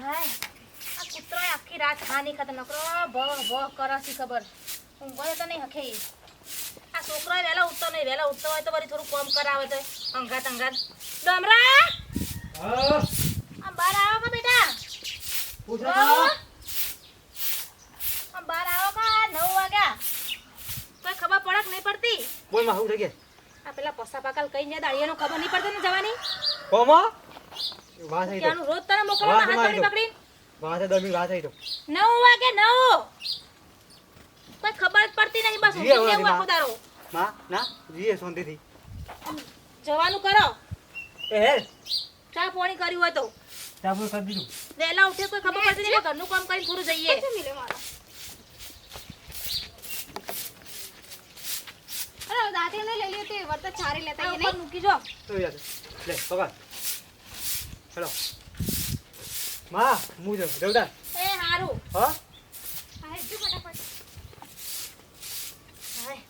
આ કૂતરાએ આખી રાત ખા નહીં ખાતો નકરો ભ ભ કરસી ખબર. ઊંઘોય તો નહીં હખે. આ છોકરો વહેલા ઉઠતો નહીં. વહેલા ઉઠતો હોય તો વળી થોડું કોમ કરાવે તો. અંગાત અંગાત ડમરા! આમ બહાર આવો કા બેટા. આમ બહાર આવો કા? નવ વાગ્યા. કોઈ ખબર પડક નહીં પડતી? બોલમાં હું થઈ ગયા આ પેલા પસા પાકલ કઈ ને દાળીયાનો ખબર નહીં પડતી ને જવાની? કોમો? ત્યાંનું રોજ તને મોકલવામાં વાહ, પકડી? તો. પકડીને વાહ થઈ દમી વાહ તો. નવ વાગે નવ. કોઈ ખબર જ પડતી નહીં બસ જીએ ઊંઘી આખો માં. માં ના જીએ શાંતિથી. જવાનું કરો. એ હે. ચા પાણી કર્યું હોય તો. ચાબુ કરી દીધું. વહેલા ઉઠે કોઈ ખબર પડતી નહીં ઘરનું કામ કરીને થોડું જઈએ. અરે દાદી ને લઈ તે વર્ત છારી લેતા એ નહીં? મૂકી જો. તો યાદ લે પકડ. હેલો. માં હું જઉં જવદાર એ હારું. હ? હા ફટાફટ. હાય.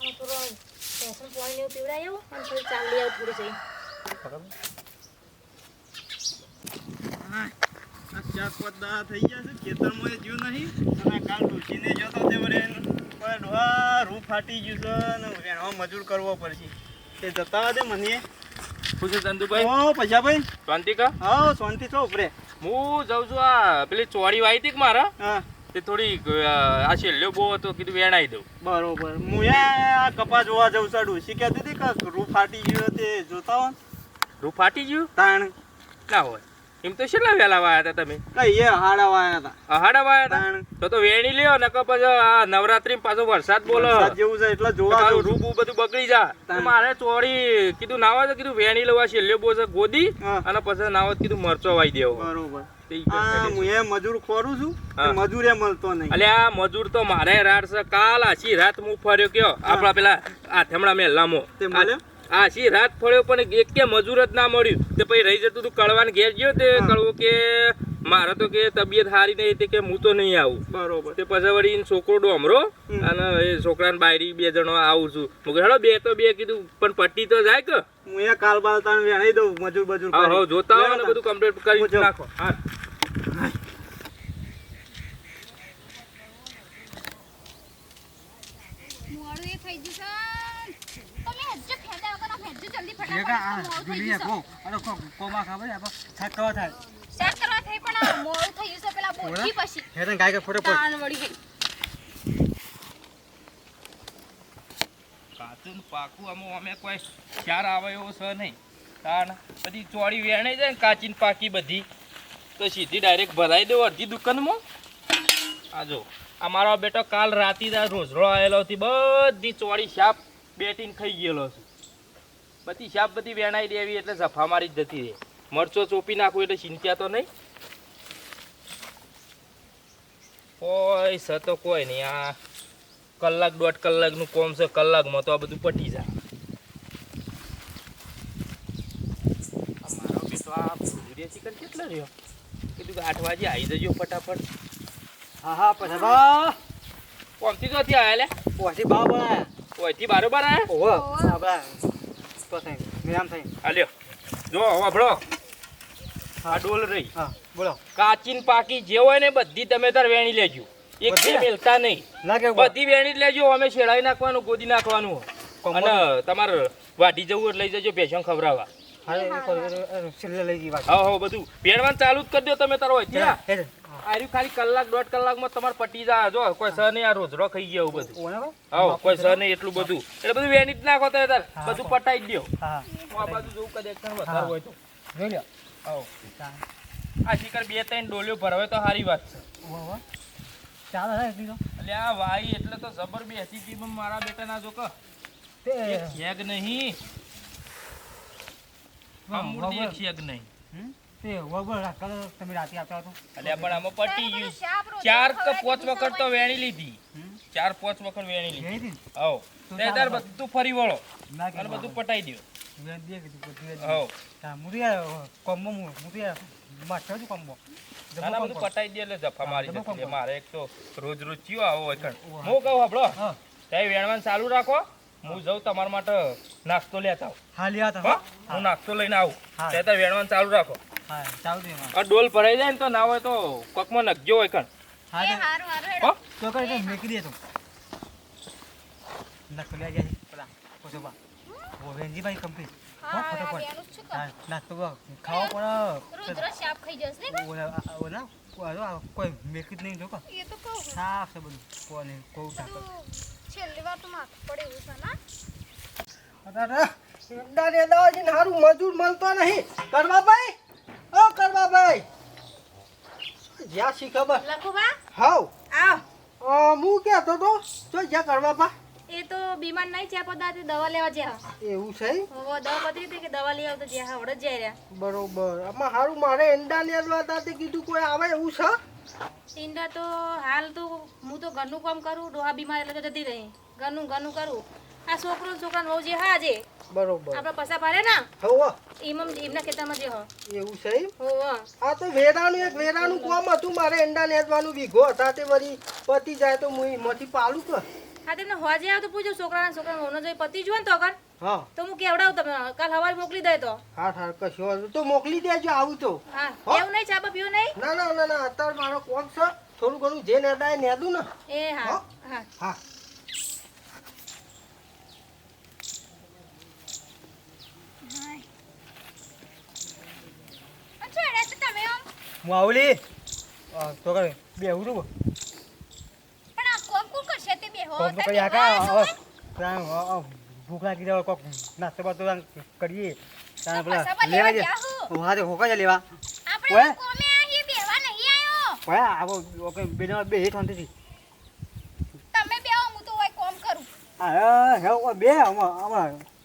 આ થોડો બેસન પાણી એવું પીવડાય એવું અને થોડી ચાલી આવું થોડું જઈ ચાર પાંચ દાડા થઈ ગયા છે ખેતરમાં જ્યું નહીં. અને કાલ ડૂસીને જતો તે વરે રૂ ફાટી ગયું છે અને મજૂર કરવો પડશે. તે જતા દે મને. શું છે ચંદુભાઈ? ઓ પૈસાભાઈ? શાંતિ કા? હા શાંતિ છો ઉપરે? હું જાઉં છું આ પેલી ચોરી વાઈ હતી કે મારા? હા. તે થોડી આ છેલ્લો બહુ હતો કીધું વેણાઈ દઉં. બરોબર. હું આ કપા જોવા જઉં છું ડૂસી કહેતી હતી કે રૂ ફાટી ગયું તે જોતા હો રૂ ફાટી ગયું? તાણ. ના હોય. એમ તો કેટલા વેલા વાયા હતા તમે? કઈ હાડા વાયા હતા. અહાડા વાયા હતા? તો તો વેણી લ્યો નકર પછી આ નવરાત્રી પાછો વરસાદ બોલો. વરસાદ જેવું છે એટલે જોવા જઉં બધું બગડી જા. મારે ચોરી કીધું નાવા તો કીધું વેણી લેવા છેલ્લો છે ગોદી. અને પછી નાવા કીધું મરચો વાઈ દેવો. બરોબર. આ હું એ મજૂર ખોરું છું મજૂર એ મળતો નહીં. અલે આ મજૂર તો મારે રાડ છે. કાલ આછી રાત હું ફર્યો કયો? આપડા પેલા આ થેમડા મેં લામો તે મળ્યો? આછી રાત ફળ્યો પણ એક કે મજૂર જ ના મળ્યું. તે પછી રહી જતું તું કળવાને ઘેર ગયો તે કળવો કે મારે તો કે તબિયત સારી નહીં તે કે હું તો નહીં આવું. બરોબર. તે પછી વળી છોકરો ડોમરો. અને એ છોકરાને બાયરી બે જણો આવું છું. હું હેડો બે તો બે કીધું પણ પટ્ટી તો જાય કે? હું એ કાલ બાલ તાણ વેણાઈ દઉં મજૂર બજૂર હા હા જોતા હોય ને બધું કમ્પ્લીટ કરી નાખો. હા મોડું એ થઈ ગયું છે તમે હેડજો ખેંચા વગર આમ હેડજો જલ્દી જે કા આ ફટાફટ મોડું થઈ જોઈએ ગયું કો અરે કો કોમાં ખબર છે આપણે થાક થાય. છે કરવા થઈ પણ આ મોડું થઈ ગયું પેલા બોલકી પછી. હે ગાય કે ફોટો પડ તાણ વળી ગઈ. કાચું પાકું આમ અમે કોઈ ચાર આવે એવો છે નહીં. તાણ બધી ચોળી વેણાઈ જાય ને કાચી પાકી બધી તો સીધી ડાયરેક્ટ ભરાઈ દો અડધી દુકાનમાં. આ જો આ મારો બેટો કાલ રાતી દા રોજરો આવેલો હતી બધી ચોળી સાપ બેટીને ખાઈ ગયેલો છે. બધી શાપ બધી વેણાઈ દેવી એટલે સફા મારી જ જતી રહે. મરચો ચોપી નાખું એટલે ચિંતા તો નહીં. કોઈ સ તો કોઈ નહીં. આ કલાક દોઢ કલાકનું કોમ છે કલાકમાં તો આ બધું પટી જાય. મારો બેટો આ ભૂરિયા ચિકન કેટલો રહ્યો? કીધું કે આઠ વાગે આવી જજો ફટાફટ. હા હા પછી બા. કોમથી તો ત્યાં આયા લે? ઓથી બા બારોબાર આયા? ઓહો આપડા તો થઈ નિરામ થઈ આ જો વાભળો આ ડોલ રહી. હા બોલો. કાચીન પાકી જે હોય ને બધી તમે તાર વેણી લેજો. એક બધી બે મેલતા નહીં. બધી વેણી લેજો. અમે શેડાઈ નાખવાનું ગોદી નાખવાનું. અને તમારે વાઢી જવું એટલે લઈ જજો ભેસણ ખવડાવવા. હા એ કરો સિલે લઈ ગઈ વાત હા હા બધું. પહેરવાનું ચાલુ જ કરી દો તમે તારો હે અત્યારે. હે આર્યું ખાલી કલાક દોઢ કલાકમાં તમારે પટી જાય. જો કોઈ સહ નહીં આ રોજરો ખાઈ ગયા એવું બધું. હા કોઈ સહ નહીં એટલું બધું. એટલે બધું વેણી જ નાખો તમે તાર. બધું પટાઈ દો આ બાજુ જોઉં કદાચ વધારે હોય તો. જોઈ લ્યો. આ શિકાર બે ત્રણ ડોલીઓ ભરાવે તો સારી વાત છે. ચાલો એટલી આ વાઈ એટલે તો જબર બેસી હતી પણ મારા બેટા ના જો કે. તે નહીં. વાહ, અમૂર્તિ એક નહીં તે વગર કલર તમે રાતે આપતા હતો? એટલે પણ આમાં પટી ગયું. ચાર કે પાંચ વખત તો વેણી લીધી. ચાર પાંચ વખત વેણી લીધી. જઈ હતી ને? હવ તો તે તાર બધું ફરી વળો. અને બધું પટાઈ દો હા મુરિયા કોમ્બો મુ મુરિયા માસ્ટર કોમ્બો? ના બધું પટાઈ દે એટલે જફા મારી. કોમ્બો. મારે એક તો રોજ રોજ ચીયો આવો હોય હું કહું આપણો હા. ત્યાં વેણવાનું ચાલુ રાખો. હું જાઉં તમારા માટે નાસ્તો લેતા આવું. હા લેતા તા હું? નાસ્તો લઈને આવું. હા. ત્યાં તાર વેણવાનું ચાલુ રાખો. હા ચાલુ દે આ ડોલ ભરાઈ જાય ને તો ના હોય તો કોકમાં નખજો હોય કણ. હા હારું હારું હો? તો કરી દે મેકી દે તું. નાસ્તો લઈ જાય પેલા ઓ વેનજીભાઈ કંપની હા, ફટાફટ. હા નાસ્તો. ખાવો પણ રુદ્ર શાપ ખાઈ જશે ને કોઈ મેકી જ નહીં જો કા એ તો કહું. સાફ છે બધું. કોને કોઈ ટાકો છેલ્લી વાર તો માથું પડે એવું છે ના? દાદા દાદાજી હારું મજૂર મળતો નહીં. કરવા ભાઈ ઓ કરવા ભાઈ જ્યાં શી ખબર? લખુબા હાવ આવ. હું કહેતો તો? જો જ્યાં કરવા બા એ તો બીમાર નહીં છે પદા દવા લેવા જ્યાં. એવું છે દવા પતરી હતી કે દવા લઈ આવતો જ્યાં હવડે જઈ રહ્યા. બરોબર. આમાં હારું મારે એંડા લેવા હતા તે કીધું કોઈ આવે એવું છે? ઈંડા તો હાલ તો હું તો ઘરનું કામ કરું ડોહા બીમાર એટલે તો જતી રહી. ઘરનું ઘરનું કરું. આ છોકરો છોકરા વહુ જે હા જે બરોબર. આપણે પૈસા ભરે ના? હોવ ઈમમ એમના ખેતરમાં જે હો. એવું છે? હોવ. આ તો વેરાનું એક વેરાનું કોમ હતું મારે ઈંડા નેદવાનું વીઘો હતા તે વળી પતી જાય તો હું એમાંથી પાલું કે હા તેમને હોજે આવ તો પૂછો છોકરાના છોકરાને વહુનો જોઈ પતિ જો ને તો અગર હા. તો હું કેવડાવું તમે કાલ હવારે મોકલી દે તો. હા હા કશો વાંધો તો મોકલી દેજો આવું તો. હા એવું નહીં ચાપા પીવું નહીં? ના ના ના ના અત્યારે મારો કોમ છે. થોડું ઘણું જે નેદાય નેદું ને. એ હા હા. હા. આવલી. તો કરે બેહું છું પણ આ કોમ કોણ કરશે તે બેહો કોમ તો કરી ભૂખ લાગી જાય કોક નાસ્તો બાસ્તો કરીએ. ત્યાં પેલા લેવા ગયા હું. તે હોકા લેવા. આયો. ઓય આવો ઓકે બેનો બે હેઠ તમે બેહો હું તો ઓય કોમ કરું. હા હે ઓ બે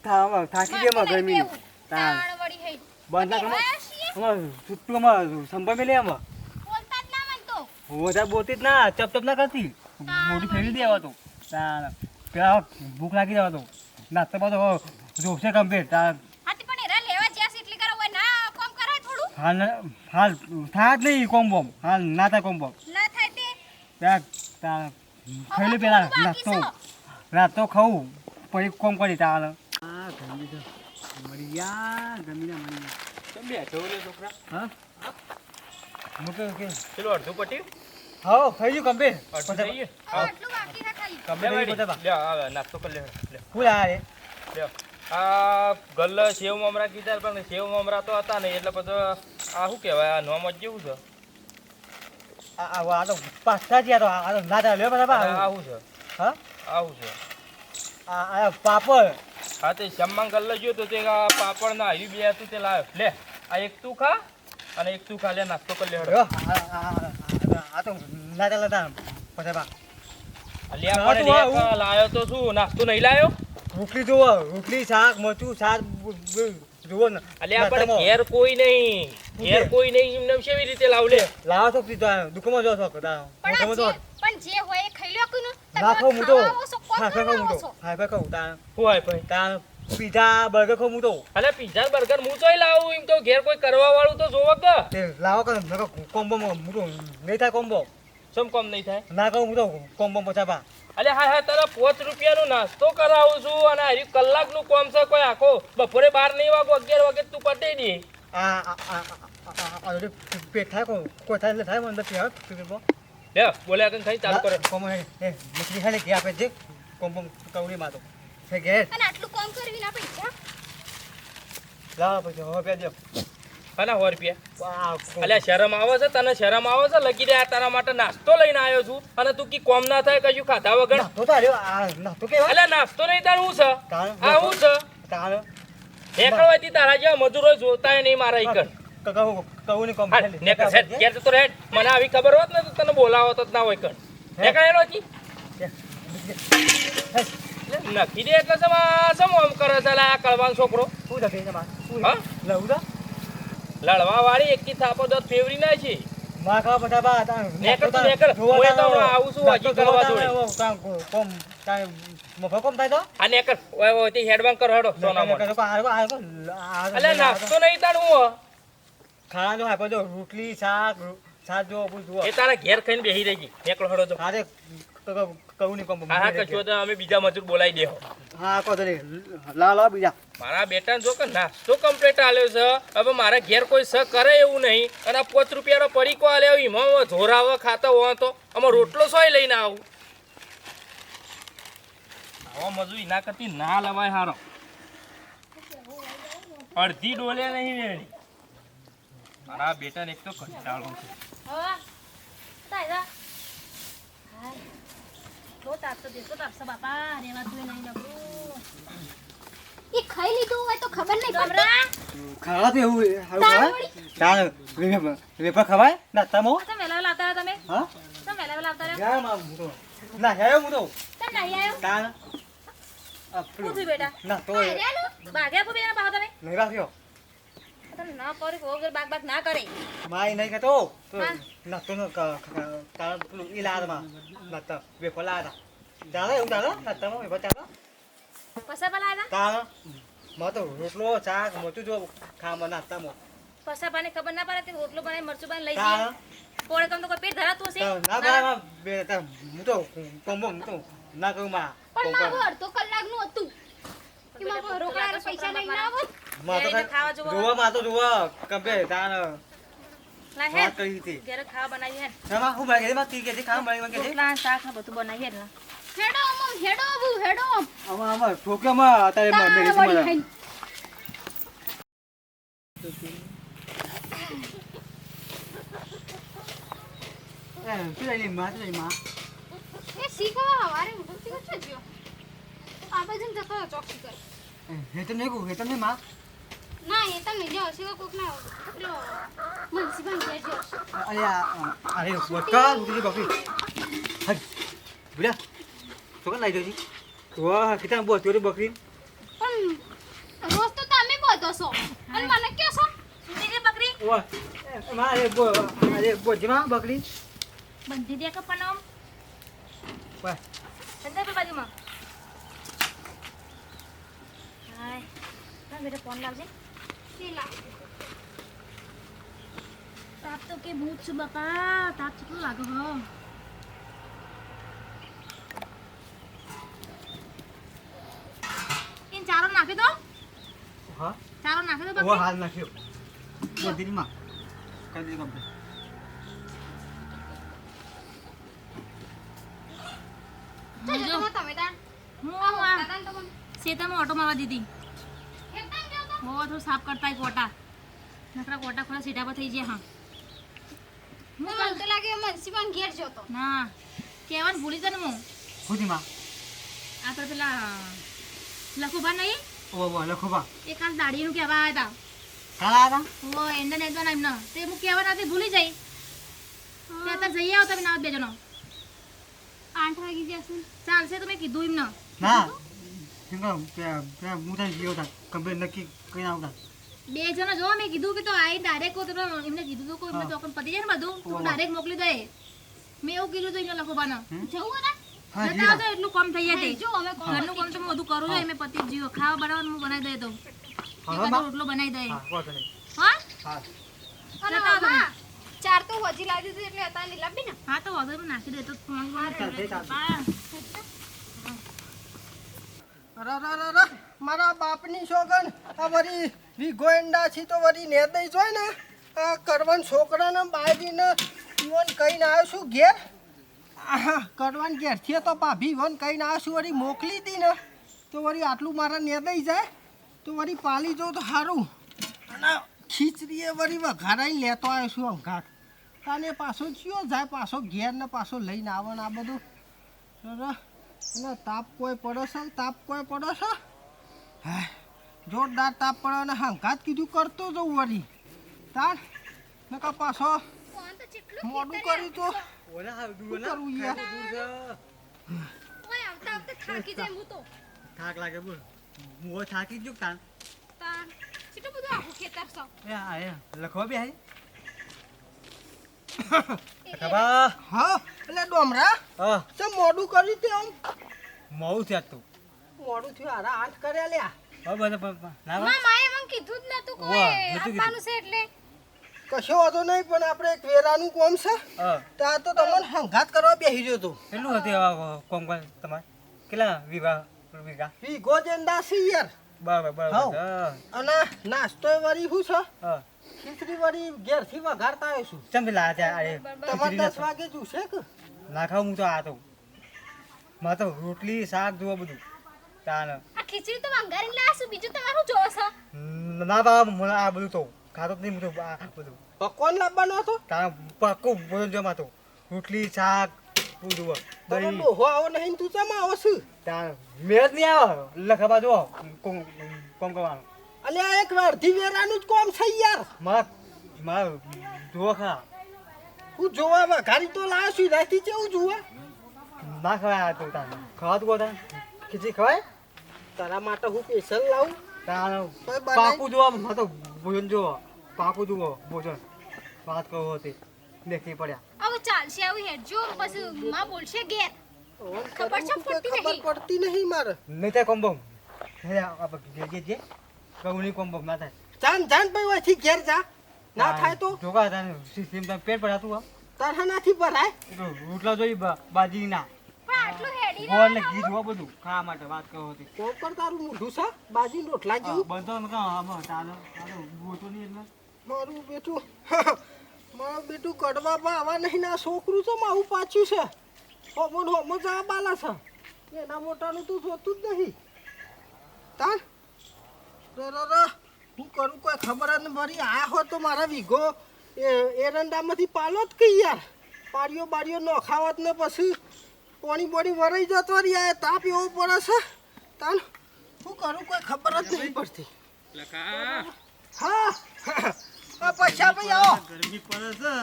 થા આમાં થાકી ગયા માં ગરમી. તાણ. વળી હે. બંધ ના કમો સંભાળ મેલે આમાં. બોલતા જ ના મન તો. બોલતી જ ના ચપ ચપ ના કરતી. મોટી ફેરી દેવા તો. તા પેલા ભૂખ લાગી જવા તો નાસ્તો બાસ્તો જોશે કમ્પ્લીટ તા. હાથી પણ એરા લેવા જ્યાં છે એટલી કરો ઓય ના કોમ કરાય થોડું. હાલ હાલ થાય જ નહીં કોમ બોમ. હાલ ના થાય કોમ બોમ. ખાઈ પેલા નાસ્તો. નાસ્તો ખાવું પછી કોમ કરી તાલ આ ગમી મરી ગયા મરી છોકરા. હા? કે? પેલું અડધું પટ્યું હા થઈ ગયું કમ્પ્લીટ નાસ્તો કરી લે લે આ ગલ્લ સેવ મમરા કીધા પણ સેવ મમરા તો હતા નહીં એટલે પછી આ શું કહેવાય આ નોમ જ જેવું છે? આ તો પાસ્તા તો આ તો ના ચાલે લ્યો બરાબર આવું છે? હા? આવું છે. આ આ પાપડ. હા તે શ્યામમાં ગલ્લ જોયો તો તે પાપડ ના બે હતું તે લાવ્યો લે આ એક તું ખા અને એક તું ખા. લે નાસ્તો કરી લે. આ તો ના તા પતાવા આ લે આ પણ હા, લે આ લાયો તો શું? નાસ્તો નહીં લાયો? રોટલી જોવો રોટલી શાક મરચું શાક જુઓ ને. અલે પણ ઘેર કોઈ નહીં. ઘેર કોઈ નહીં એમને કેવી રીતે લાવ લે લાવો છો સીધો દુકાનમાં જો છો કદા પણ જે હોય એ ખાઈ લ્યો હું હા ભાઈ તા. હોય ભાઈ? તા પીઝા બર્ગર ખો હું તો. અલે પીઝા બર્ગર હું તોય લાવું એમ તો ઘેર કોઈ કરવા વાળું તો જોવો કે. તે લાવો કે કોમ્બો હું નહીં થાય કોમ્બો. સમ કોમ નહીં થાય? ના કહું હું તો કોમ્બો પછાપા અલે હા હા તારા પાંચ રૂપિયાનો નાસ્તો કરાવું છું અને હજી કલાકનું કોમ છે કોઈ આખો. બપોરે બાર નહીં વાગો અગિયાર વાગે તું પટી દે. આ આ આ આ- આ આ ઓલરેડી પેટ થાય કોઈ થાય એટલે થાય મને નથી કોમ્બો લે બોલ્યા કે ખાઈ ચાલુ કરે. કોમ હે હે મછલી ખાલી કે આપે છે. કોમ્બો કવડી માં તો હે ઘેર. અને આટલું કોમ કરવી ના પૈસા લાવો પછી હવે દો હા સો રૂપિયા. અલ્યા શરમ આવે છે તને શરમ આવે છે? લગી દે તારા માટે નાસ્તો લઈને આવ્યો છું. અને તું કી કોમ ના થાય કશું ખાધા વગર? અલ્યા નાસ્તો નહીં તાર હું છે? આ હું છે? નીકળવાથી તારા જેવા મજૂરો જોતાય નહીં મારા જતો રહે મને આવી ખબર હોત ને તો તને બોલાવો તો ના હોય કણ. નીકળ એનો જી નખી દે એટલે સમ આમ કરે છે આ કળવાનો છોકરો? શું લઉં લડવા વાળી એકી થાપો દત ફેવરી ના છે. માખા ખાવા બધા બા નેકળ તો નેકર ઓય તો હમણાં આવું છું હજી કરવા જોડે. કોમ તાણ મફો કોમ થાય તો? આ નેકર ઓય ઓય તે હેડવાન કરો હડો સોના મોઢે. અલ્યા નાસ્તો નહીં તાણ હું ખાવાનું તો આપો જો રોટલી શાક શાક જો બધું જો. એ તારા ઘેર ખાઈને બેહી રહી. ગઈ નેકળ હડો તો હારે કહું નહીં કોમ હા હા કશો તો અમે બીજા મજૂર બોલાવી દેહો. હા કો તો લા લા બીજા. મારા બેટાને જો કે નાસ્તો કમ્પ્લીટ આલ્યો છે. હવે મારા ઘેર કોઈ સ કરે એવું નહીં. અને આ પાંચ રૂપિયાનો પડીકો આલ્યો એમાં ધોરાવા ખાતો હો તો. અમે રોટલો સોય લઈને આવું. આવા ઈ ના કરતી ના લવાય હારો. અડધી ડોલે નહીં વેણી. મારા બેટાને એક તો કંટાળો છે. હવે જા તાપતો બાપા રેવાતું નહીં એ ખાઈ લીધું હોય તો ખબર નહીં પડતી. ખાવા તો એવું વેફર વેફર ખવાય? તમે? હા? માં હું તો ના હું તો તમે નહીં આવ્યો? તાણ આ શું પેલું થયું બેટા ના તો ભાગ્યા ફૂબી એના પાહો તમે. નહીં રાખ્યો તમે ના કરી વગર બાગ બાગ ના કરે. માય નહીં તો હા. નાસ્તો નો તાણ પેલું ઈ લાદમાં નાસ્તા વેફર લાદા ચાલે એવું ચાલે નાસ્તામાં વેફર ચાલે પૈસા પેલા આવ્યા તાણમાં તો રોટલો શાક મોટું જો ખાવામાં નાસ્તામાં પૈસા પાણી ખબર ના પડે તે રોટલો બનાવી મરચું બનાવી લઈ તાણ જઈએ કમ તો કોઈ પેટ ધરાતું હશે? ના બરાબર બે તાણ હું તો કોમ્બો હું તો ના કહું માં પણ મારું અડધો કલાકનું હતું. એમાં રોકડા પૈસા લઈને આવો માં તો એને ખાવા જોવા. જોવા માતો જોવા કબે તાન લા હે કરી હતી. ઘરે ખાવા બનાવી હે એમાં હું બાકી એમાં તી કે ખાવા મળી કે રોટલા શાક ને બધું બનાવી હે ને હેડો મમ હેડો બુ હેડો. આમાં આમાં ઠોકિયામાં અત્યારે તારા મેડિસિન વળી એ શું માં શું માં એ શીખવા હવારે ઊંઘું શીખો છો જ્યો આ બાજુ જતો ચોકસી કર હે તો નહીં કહું હે તો નહીં માં. ના એ તમને જો શીખો કોક ના પેલો મુનસીપાલ જે જો આ અરે બકા ઉતરી બકરી હટ બુડા તો કન લઈ જોજી વાહ કિતા બો ચોરી બકરી. પણ રોજ તો તમે બધો છો અને મને કયો છો? ગઈ બકરી. વાહમાં બો અરે બો જમા બકરી. બંધી દે કપનો વાહ. સંજય બાજુમાં. હાય. હા બેટા ફોન લાવજે. પેલા તાપ તો કે ભૂત છું બાપા તાપ કેટલું લાગે હો ઇન ચારો નાખી દો હા ચારો નાખી દો ઓ બકરી હાલ નાખ્યો બધી માં કરી દીધી કમ્પ્લીટ તો જો તમે તમે તાણ હું આવો આ તાણ તો મને શેતામાં ઓટો મારવા દીધી બહુ થોડું સાફ કરતા ગોટા. કોટા નકરા કોટા ખોલા સીધા પર થઈ જાય હા. મને તો લાગે મુનસીપાલ ઘેર જતો. ના કહેવાનું ભૂલી જાય હું. ખુદી માં? આપણે પેલા લખુભા નહીં ઓ ઓ લખુભા. એ કાલ દાડીનું કહેવા આવ્યા કાલા હતા હતા ઓ એન્ડર નેદવાના એમને તે હું કહેવા નથી ભૂલી જઈ. તે અત્યારે જઈ આવો તમે ના બે જણો આઠ વાગી જશે ચાલશે તો મેં કીધું એમને. ના. કેમ કે પેલા હું તને જીવો તા. કમ્પ્લીટ નક્કી કરીને આવતા. બે જણા જો મેં કીધું કે તો આઈ ડાયરેક્ટ તમે એમને કીધું તો કોઈ એમને તો પતી જાય ને બધું તો ડાયરેક્ટ મોકલી દે. મેં એવું કીધું તો એમને લખવાના જવું ને? હા તો એટલું કામ થઈ જાય જો અમે ઘરનું કામ તો હું બધું કરું છું મેં પતિ જીવો ખાવા બનાવવાનું હું બનાવી દે તો. હા રોટલો બનાવી દે. હા હા? ચાર તો હજી લાવી દીધું એટલે અત્યારે નહીં લાવી ને. હા તો હવે નાખી દે તો ફોન ચાલશે, ચાલશે. હા અરે અરે અરે અરે મારા બાપની છોકન આ વરી વીઘો ગોયંડા છી તો વરી ને દઈ જોય ને. આ કરવન છોકરાને બાયરીને ઈવન કહીને આવ્યો છું ઘેર. કરવન ઘેર છે તો ભાભી ઈવન કહીને આવ્યો છું વળી મોકલી દી ને. તો વળી આટલું મારા ને દઈ જાય. તો વળી પાલી જો તો સારું અને ખીચડીએ વળી વઘારાઈ લેતો આવ્યો છું અંઘાટ તાને પાછો ચિયો જાય, પાછો ઘેર ને પાછો લઈને આવે ને આ બધું. અને તાપ કોઈ પડે છે તાપ કોઈ પડે છે? હાય, જોરદાર તાપ પડે અને હંકાત કીધું કરતો જવું વળી. તાર નકા પાછો? મોડું કર્યું તો. કરવું યાર? ઓય આવતા આવતા થાકી જાય હું તો. થાક લાગે બોલ. હું થાકી ગયો તાન તાણ? કેટલું બધું આખું ખેતર છો? લખવા બે હા એટલે ડોમરા હા. તો મોડું કર્યું તે આમ? મોડું થયા તું. મોડું થયું આરા આઠ કર્યા લ્યા. માં માએ મને કીધું જ નતું કોઈ આપવાનું છે એટલે. કશો વાંધો નહીં પણ આપણે એક વેરાનું કોમ છે. ત્યાં તો તમને હંગાત કરવા બેસી ગયો તું કેટલું હતું આવા કોમ તમારે? કેટલા વિવાહ વીઘા? વીઘો જેંડા છે યાર. બરાબર બરાબર. હા. અને નાસ્તો વળી શું છે? હા. ખીચડી વાળી ઘેરથી વઘારતા આવ્યો છું ચમ પેલા આજે અરે તમારે દસ. વાગે જોશે કે? ના ખાવ હું તો આ તો મા તો રોટલી શાક જુઓ બધું. તાન. આ ખીચડી તો વંગારીને લાવશું બીજું તમારું જોવો છો. ના બાબા મને આ બધું તો ખાતો જ નહીં હું તો આ બધું. પકવાન લાવવાનો હતો? તા પાક્કું ભોજન જમા તો. રોટલી શાક બધું તારો દહીં. ડોહો આવો નહીં ને તું ચમ આવો છું? તાર મેળ નહીં આવે. લખવા જો કોમ કોમ કરવાનું. આ એક અડધી વેરાનું જ કોમ છે યાર. માર માર જોખા હું જોવા વઘારી તો લાવ્યો છું રાતી કેવું જોવા ના ખવાય આ તો તાર. ખાવાતું કહો તાર? ખીચડી ખવાય? તારા માટે હું સ્પેશિયલ લાવું. તારા. પાકું જોવા મા તો ભોજન જુઓ. પાકું જુઓ ભોજન. વાત કહો હતી દેખી પડ્યા. હવે ચાલશે આવું હેડજો. પછી માં બોલશે ઘેર. ખબર છે પડતી નહીં ખબર પડતી નહીં મારે. નહીં ત્યાં કોમ્બો હે આપણે જે જે નહીં કોમ્બમ થાય. જાન જાન ભાઈ ઓયથી ઘેર જા. ના થાય તો? સિસ્ટમ પેટ ભરાતું હા તારા નાથી ભરાય રોટલા જોઈ બાજી ના. પણ આટલું હેડી ગોળ ને ઘી જોવા બધું ખાવા માટે વાત કરો હતી. કોમ તારું મોઢું છે બાજી રોટલા જેવું? બંધો ને કાં આમાં ચાલો ચાલો ગોતો નહીં એટલે. મારું બેટું મારું બેટું કડવા આવા નહીં ના છોકરું છે મારું પાછું છે. હોમો ને હોમો જવા બાલા છે. એના મોટાનું તું જોતું જ નહીં. તાર હું કરું કોઈ ખબર જ મારી આ હોત તો મારા વીઘો. એ એરંડામાંથી પાલો જ કઈ યાર. પાડીઓ બાડીઓ ન ખાવત ને પછી પાણી બોણી વરાઈ જતો રી આ તાપ એવો પડે છે. તાન હું કરું કોઈ ખબર જ નહીં પડતી. હા. પૈસા ભાઈ આવો. ગરમી પડે છે.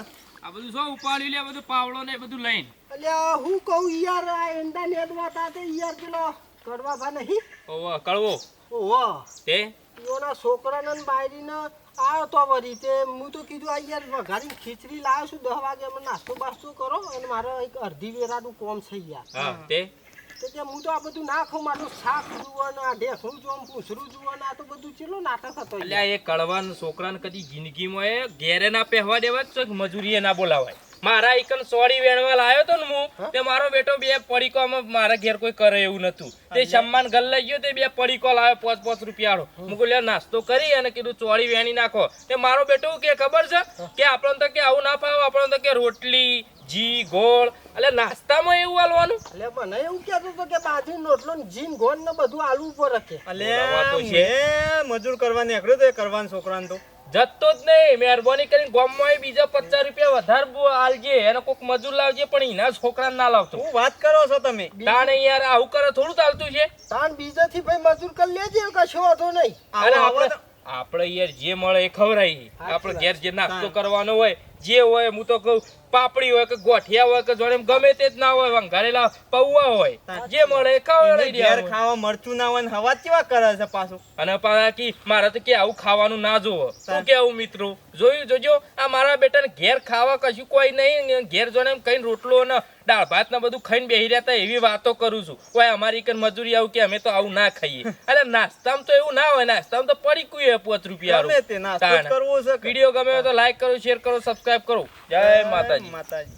આ બધું શું ઉપાડ્યું લે? બધું પાવડો ને બધું લઈને. અલ્યા હું કહું યાર આ એંડા નેદવા તા તે યાર પેલો કરવા ભા નહીં. ઓવા કળવો ઓહો તે એના છોકરાને ને બાયરીને આવ્યો તો વરી તે હું તો કીધું આ યાર વઘારી ખીચડી લાવ્યો છું દસ વાગે અમે નાસ્તો બાસ્તો કરો અને મારે એક અડધી વેરાનું કોમ છે યાર. હા તે? કે હું તો આ બધું ના ખાઉં મારું શાક જુઓ ને આ ઢેફું જુઓ પૂછરું જુઓ આ તો બધું ચેલો નાટક હતો. અલ્યા એ કળવાન છોકરાને કદી જિંદગીમાં એ ઘેરે ના પહેવા દેવા તો મજૂરીએ ના બોલાવાય? મારા એકન સોડી વેણવા લાવ્યો તો ને હું તે મારો બેટો બે પડીકોમાં મારા ઘેર કોઈ કરે એવું નતું. તે સમ્માન ગલ લઈ ગયો તે બે પડીકો લાવ્યો પાંચ પાંચ રૂપિયાનો હું કહું નાસ્તો કરી અને કીધું ચોળી વેણી નાખો. તે મારો બેટો કે ખબર છે કે આપણને તો કે આવું ના ફાવે આપણને તો કે રોટલી જી ગોળ. એટલે નાસ્તામાં એવું આલવાનું એટલે મને એવું કહેતો હતો કે બાજુ રોટલો ને જીન ગોળ ને બધું આલુ ઉપર રખે તો. મેં મજૂર કરવા નીકળ્યો તો એ કરવાનું છોકરાને તો. જતો જ નહીં. મહેરબાની કરીને ગામમાં બીજા પચાસ રૂપિયા વધારે આલજે. એને કોક મજૂર લાવજે પણ એના છોકરાને ના લાવતો. હું વાત કરો છો તમે? તાણે યાર આવું કરે થોડું ચાલતું છે. બીજા બીજાથી ભાઈ મજૂર કરી લેજે કશો વાંધો નહીં. આપણે આપણે યાર જે મળે એ ખવડાવી આપણે ઘેર જે નાસ્તો કરવાનો હોય જે હોય હું તો કહું પાપડી હોય કે ગોઠિયા હોય કે જોડે ગમે તે જ ના હોય વંગારેલા પૌવા હોય જે મળે એ ખવડાવી ઘેર ખાવા મરચું ના હોય ને હવા કેવા કરે છે પાછું? અને પાછા મારે તો કે આવું ખાવાનું ના જોવો શું કેવું મિત્રો? જોયું જોજો આ મારા બેટાને ઘેર ખાવા કશું કોઈ નહીં ઘેર જોડે કઈ રોટલો ને દાળ ભાત ને બધું ખાઈને બેહી રહ્યા હતા એવી વાતો કરું છું. કોઈ અમારી કન મજૂરી આવું કે અમે તો આવું ના ખાઈએ. અરે નાસ્તામાં તો એવું ના હોય નાસ્તામાં તો પડી કુએ પાંચ રૂપિયા ગમે તે નાસ્તો કરવો છે વીડિયો ગમે તો લાઈક કરો શેર કરો સબસ્ક્રાઇબ કરો. જય માતાજી. માતાજી.